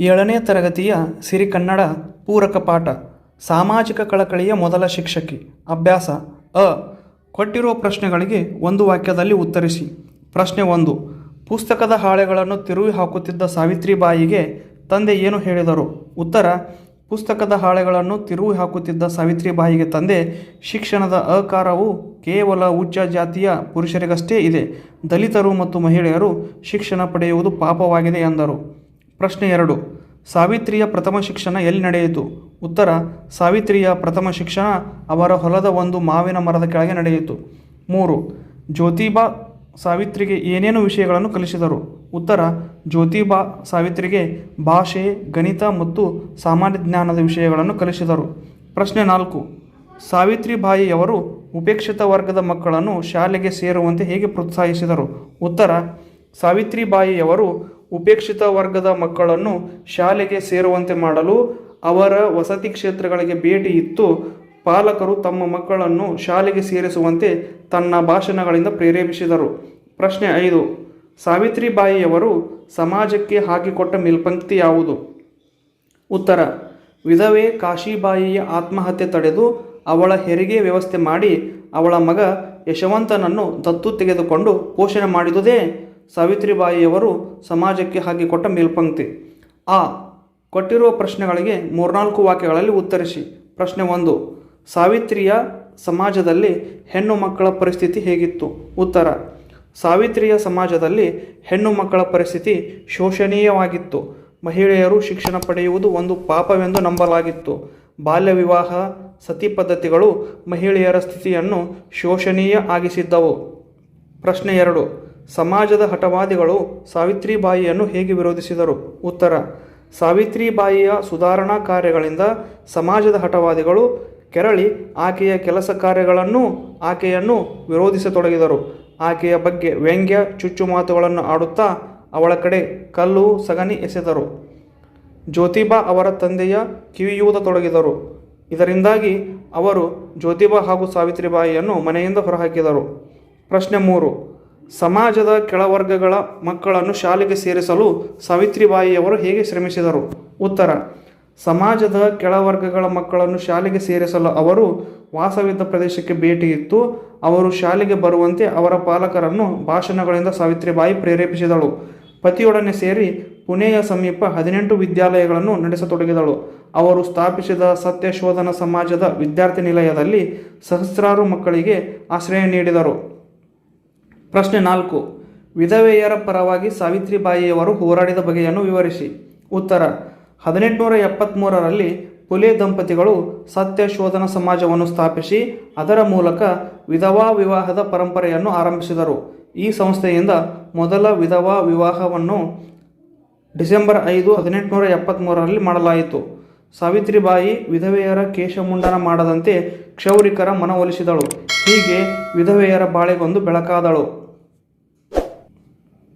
ಏಳನೇ ತರಗತಿಯ ಸಿರಿಕನ್ನಡ ಪೂರಕ ಪಾಠ, ಸಾಮಾಜಿಕ ಕಳಕಳಿಯ ಮೊದಲ ಶಿಕ್ಷಕಿ. ಅಭ್ಯಾಸ, ಅ. ಕೊಟ್ಟಿರುವ ಪ್ರಶ್ನೆಗಳಿಗೆ ಒಂದು ವಾಕ್ಯದಲ್ಲಿ ಉತ್ತರಿಸಿ. ಪ್ರಶ್ನೆ ಒಂದು, ಪುಸ್ತಕದ ಹಾಳೆಗಳನ್ನು ತಿರುವಿ ಹಾಕುತ್ತಿದ್ದ ಸಾವಿತ್ರಿಬಾಯಿಗೆ ತಂದೆ ಏನು ಹೇಳಿದರು? ಉತ್ತರ, ಪುಸ್ತಕದ ಹಾಳೆಗಳನ್ನು ತಿರುವಿ ಹಾಕುತ್ತಿದ್ದ ಸಾವಿತ್ರಿಬಾಯಿಗೆ ತಂದೆ, ಶಿಕ್ಷಣದ ಅಕಾರವು ಕೇವಲ ಉಚ್ಚ ಜಾತಿಯ ಪುರುಷರಿಗಷ್ಟೇ ಇದೆ. ದಲಿತರು ಮತ್ತು ಮಹಿಳೆಯರು ಶಿಕ್ಷಣ ಪಡೆಯುವುದು ಪಾಪವಾಗಿದೆ ಎಂದರು. ಪ್ರಶ್ನೆ ಎರಡು. ಸಾವಿತ್ರಿಯ ಪ್ರಥಮ ಶಿಕ್ಷಣ ಎಲ್ಲಿ ನಡೆಯಿತು? ಉತ್ತರ, ಸಾವಿತ್ರಿಯ ಪ್ರಥಮ ಶಿಕ್ಷಣ ಅವರ ಹೊಲದ ಒಂದು ಮಾವಿನ ಮರದ ಕೆಳಗೆ ನಡೆಯಿತು. ಮೂರು. ಜ್ಯೋತಿಬಾ ಸಾವಿತ್ರಿಗೆ ಏನೇನು ವಿಷಯಗಳನ್ನು ಕಲಿಸಿದರು? ಉತ್ತರ, ಜ್ಯೋತಿಬಾ ಸಾವಿತ್ರಿಗೆ ಭಾಷೆ, ಗಣಿತ ಮತ್ತು ಸಾಮಾನ್ಯ ಜ್ಞಾನದ ವಿಷಯಗಳನ್ನು ಕಲಿಸಿದರು. ಪ್ರಶ್ನೆ ನಾಲ್ಕು. ಸಾವಿತ್ರಿಬಾಯಿಯವರು ಉಪೇಕ್ಷಿತ ವರ್ಗದ ಮಕ್ಕಳನ್ನು ಶಾಲೆಗೆ ಸೇರುವಂತೆ ಹೇಗೆ ಪ್ರೋತ್ಸಾಹಿಸಿದರು? ಉತ್ತರ ಸಾವಿತ್ರಿಬಾಯಿಯವರು ಉಪೇಕ್ಷಿತ ವರ್ಗದ ಮಕ್ಕಳನ್ನು ಶಾಲೆಗೆ ಸೇರುವಂತೆ ಮಾಡಲು ಅವರ ವಸತಿ ಕ್ಷೇತ್ರಗಳಿಗೆ ಭೇಟಿ ಇತ್ತು. ಪಾಲಕರು ತಮ್ಮ ಮಕ್ಕಳನ್ನು ಶಾಲೆಗೆ ಸೇರಿಸುವಂತೆ ತನ್ನ ಭಾಷಣಗಳಿಂದ ಪ್ರೇರೇಪಿಸಿದರು. ಪ್ರಶ್ನೆ ಐದು, ಸಾವಿತ್ರಿಬಾಯಿಯವರು ಸಮಾಜಕ್ಕೆ ಹಾಕಿಕೊಟ್ಟ ಮೇಲ್ಪಂಕ್ತಿ ಯಾವುದು? ಉತ್ತರ, ವಿಧವೆ ಕಾಶಿಬಾಯಿಯ ಆತ್ಮಹತ್ಯೆ ತಡೆದು ಅವಳ ಹೆರಿಗೆ ವ್ಯವಸ್ಥೆ ಮಾಡಿ ಅವಳ ಮಗ ಯಶವಂತನನ್ನು ದತ್ತು ತೆಗೆದುಕೊಂಡು ಪೋಷಣೆ ಮಾಡಿದುದೇ ಸಾವಿತ್ರಿಬಾಯಿಯವರು ಸಮಾಜಕ್ಕೆ ಹಾಕಿಕೊಟ್ಟ ಮೇಲ್ಪಂಕ್ತಿ ಆ ಕೊಟ್ಟಿರುವ ಪ್ರಶ್ನೆಗಳಿಗೆ ಮೂರ್ನಾಲ್ಕು ವಾಕ್ಯಗಳಲ್ಲಿ ಉತ್ತರಿಸಿ. ಪ್ರಶ್ನೆ ಒಂದು, ಸಾವಿತ್ರಿಯ ಸಮಾಜದಲ್ಲಿ ಹೆಣ್ಣು ಮಕ್ಕಳ ಪರಿಸ್ಥಿತಿ ಹೇಗಿತ್ತು? ಉತ್ತರ, ಸಾವಿತ್ರಿಯ ಸಮಾಜದಲ್ಲಿ ಹೆಣ್ಣು ಮಕ್ಕಳ ಪರಿಸ್ಥಿತಿ ಶೋಷಣೀಯವಾಗಿತ್ತು. ಮಹಿಳೆಯರು ಶಿಕ್ಷಣ ಪಡೆಯುವುದು ಒಂದು ಪಾಪವೆಂದು ನಂಬಲಾಗಿತ್ತು. ಬಾಲ್ಯ ವಿವಾಹ, ಸತಿ ಪದ್ಧತಿಗಳು ಮಹಿಳೆಯರ ಸ್ಥಿತಿಯನ್ನು ಶೋಷಣೀಯ ಆಗಿಸಿದ್ದವು. ಪ್ರಶ್ನೆ ಎರಡು ಸಮಾಜದ ಹಠವಾದಿಗಳು ಸಾವಿತ್ರಿಬಾಯಿಯನ್ನು ಹೇಗೆ ವಿರೋಧಿಸಿದರು? ಉತ್ತರ, ಸಾವಿತ್ರಿಬಾಯಿಯ ಸುಧಾರಣಾ ಕಾರ್ಯಗಳಿಂದ ಸಮಾಜದ ಹಠವಾದಿಗಳು ಕೆರಳಿ ಆಕೆಯ ಕೆಲಸ ಕಾರ್ಯಗಳನ್ನು ಆಕೆಯನ್ನು ವಿರೋಧಿಸತೊಡಗಿದರು. ಆಕೆಯ ಬಗ್ಗೆ ವ್ಯಂಗ್ಯ, ಚುಚ್ಚು ಮಾತುಗಳನ್ನು ಆಡುತ್ತಾ ಅವಳ ಕಡೆ ಕಲ್ಲು ಸಗಣಿ ಎಸೆದರು. ಜ್ಯೋತಿಬಾ ಅವರ ತಂದೆಯ ಕಿವಿಯೂದತೊಡಗಿದರು. ಇದರಿಂದಾಗಿ ಅವರು ಜ್ಯೋತಿಬಾ ಹಾಗೂ ಸಾವಿತ್ರಿಬಾಯಿಯನ್ನು ಮನೆಯಿಂದ ಹೊರಹಾಕಿದರು. ಪ್ರಶ್ನೆ ಮೂರು ಸಮಾಜದ ಕೆಳವರ್ಗಗಳ ಮಕ್ಕಳನ್ನು ಶಾಲೆಗೆ ಸೇರಿಸಲು ಸಾವಿತ್ರಿಬಾಯಿಯವರು ಹೇಗೆ ಶ್ರಮಿಸಿದರು? ಉತ್ತರ. ಸಮಾಜದ ಕೆಳವರ್ಗಗಳ ಮಕ್ಕಳನ್ನು ಶಾಲೆಗೆ ಸೇರಿಸಲು ಅವರು ವಾಸವಿದ್ದ ಪ್ರದೇಶಕ್ಕೆ ಭೇಟಿ ಇತ್ತು. ಅವರು ಶಾಲೆಗೆ ಬರುವಂತೆ ಅವರ ಪಾಲಕರನ್ನು ಭಾಷಣಗಳಿಂದ ಸಾವಿತ್ರಿಬಾಯಿ ಪ್ರೇರೇಪಿಸಿದಳು. ಪತಿಯೊಡನೆ ಸೇರಿ ಪುಣೆಯ ಸಮೀಪ ಹದಿನೆಂಟು ವಿದ್ಯಾಲಯಗಳನ್ನು ನಡೆಸತೊಡಗಿದಳು. ಅವರು ಸ್ಥಾಪಿಸಿದ ಸತ್ಯಶೋಧನ ಸಮಾಜದ ವಿದ್ಯಾರ್ಥಿ ನಿಲಯದಲ್ಲಿ ಸಹಸ್ರಾರು ಮಕ್ಕಳಿಗೆ ಆಶ್ರಯ ನೀಡಿದರು. ಪ್ರಶ್ನೆ ನಾಲ್ಕು. ವಿಧವೆಯರ ಪರವಾಗಿ ಸಾವಿತ್ರಿಬಾಯಿಯವರು ಹೋರಾಡಿದ ಬಗೆಯನ್ನು ವಿವರಿಸಿ. ಉತ್ತರ. ಹದಿನೆಂಟುನೂರ ಎಪ್ಪತ್ತ್ಮೂರರಲ್ಲಿ ಪುಲೆ ದಂಪತಿಗಳು ಸತ್ಯ ಶೋಧನ ಸಮಾಜವನ್ನು ಸ್ಥಾಪಿಸಿ, ಅದರ ಮೂಲಕ ವಿಧವಾ ವಿವಾಹದ ಪರಂಪರೆಯನ್ನು ಆರಂಭಿಸಿದರು. ಈ ಸಂಸ್ಥೆಯಿಂದ ಮೊದಲ ವಿಧವಾ ವಿವಾಹವನ್ನು ಡಿಸೆಂಬರ್ ಐದು, ಹದಿನೆಂಟುನೂರ ಎಪ್ಪತ್ತ್ಮೂರರಲ್ಲಿ ಮಾಡಲಾಯಿತು. ಸಾವಿತ್ರಿಬಾಯಿ ವಿಧವೆಯರ ಕೇಶಮುಂಡನ ಮಾಡದಂತೆ ಕ್ಷೌರಿಕರ ಮನವೊಲಿಸಿದಳು ಹೀಗೆ ವಿಧವೆಯರ ಬಾಳೆಗೊಂದು ಬೆಳಕಾದಳು.